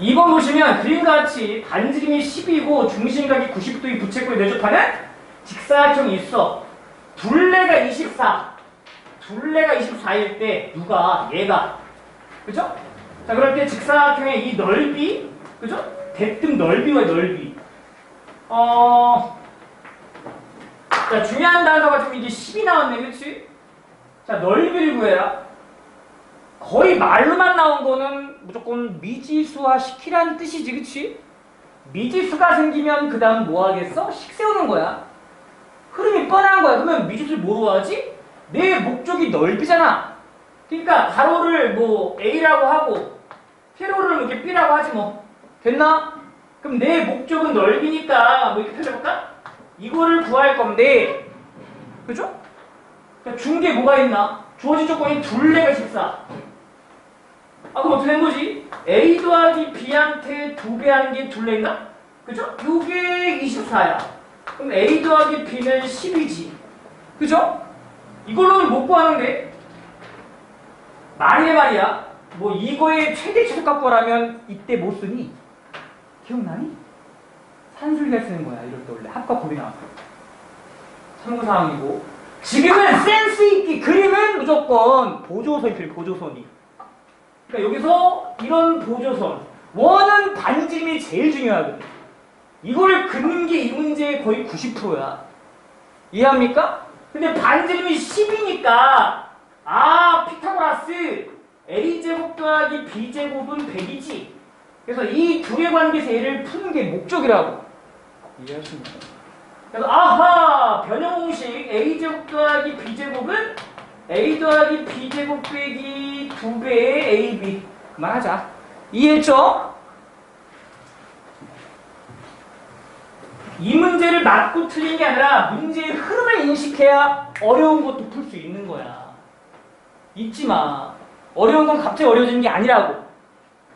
2번 보시면 그림과 같이 반지름이 10이고 중심각이 90도의 부채꼴이 내접하는 직사각형이 있어. 둘레가 24. 둘레가 24일 때 누가 얘가 그죠? 자 그럴 때 직사각형의 이 넓이 그죠? 대뜸 넓이와 넓이 어... 자 중요한 단어가 좀 이게 10이 나왔네 그치? 자 넓이를 구해라 거의 말로만 나온 거는 무조건 미지수화 시키라는 뜻이지 그치? 미지수가 생기면 그 다음 뭐 하겠어? 식 세우는 거야 흐름이 뻔한 거야 그러면 미지수를 뭐로 하지? 내 목적이 넓이잖아 그러니까 가로를 뭐 A라고 하고 세로를 이렇게 B라고 하지 뭐 됐나? 그럼 내 목적은 넓이니까 뭐 이렇게 펴져볼까? 이거를 구할 건데 그죠? 그러니까 중계 뭐가 있나? 주어진 조건이 둘레가 14 아 그럼 어떻게 된 거지? A 더하기 B한테 두배 하는 게 둘레인가? 그죠? 요게 24야 그럼 A 더하기 B는 10이지 그죠? 이걸로는 못 구하는데 말이야 말이야 뭐 이거의 최대 최소값구라면 이때 못 쓰니? 기억나니? 산술기가 쓰는 거야 이럴 때 원래 합과 곱이 나왔어 참고사항이고 지금은 센스 있게 그림은 무조건 보조선이 필요 보조선이 그러니까 여기서 이런 보조선 원은 반지름이 제일 중요하거든 이걸 긋는 게 이 문제의 거의 90%야 이해합니까? 근데 반지름이 10이니까 아 피타고라스 a제곱 더하기 b제곱은 100이지 그래서 이 둘의 관계에서 얘를 푸는 게 목적이라고 이해하십니까? 그래서 아하 변형 공식 a제곱 더하기 b제곱은 a 더하기 b제곱 빼기 2배의 ab 그만하자. 이해했죠? 이 문제를 맞고 틀린 게 아니라 문제의 흐름을 인식해야 어려운 것도 풀 수 있는 거야. 잊지 마. 어려운 건 갑자기 어려워지는 게 아니라고.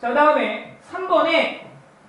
자, 그 다음에 3번에